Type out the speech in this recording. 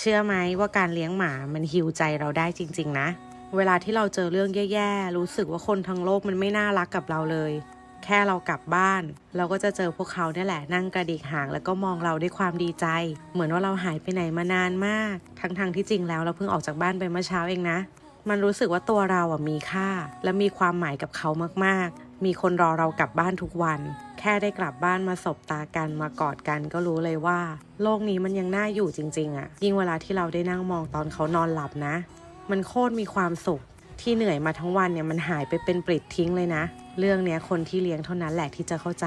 เชื่อไหมว่าการเลี้ยงหมามันฮิวใจเราได้จริง ๆ นะ เวลาที่เราเจอเรื่องแย่ๆ รู้สึกว่าคนทั้งโลกมันไม่น่ารักกับเราเลย แค่เรากลับบ้าน เราก็จะเจอพวกเขาเนี่ยแหละนั่งกระดิกหางแล้วก็มองเราด้วยความดีใจ เหมือนว่าเราหายไปไหนมานานมาก ทั้งๆที่จริงแล้วเราเพิ่งออกจากบ้านไปเมื่อเช้าเองนะ มันรู้สึกว่าตัวเราอะมีค่า และมีความหมายกับเขามากๆ มีคนรอเรากลับบ้านทุกวัน แค่ได้กลับบ้านมาสบตากันมากอดกันก็รู้เลยว่า โลกนี้มันยังน่าอยู่จริง ๆอะ ยิ่งเวลาที่เราได้นั่งมองตอนเขานอนหลับนะ มันโคตรมีความสุข ที่เหนื่อยมาทั้งวันเนี่ยมันหายไปเป็นปลิดทิ้งเลยนะ เรื่องเนี้ยคนที่เลี้ยงเท่านั้นแหละที่จะเข้าใจ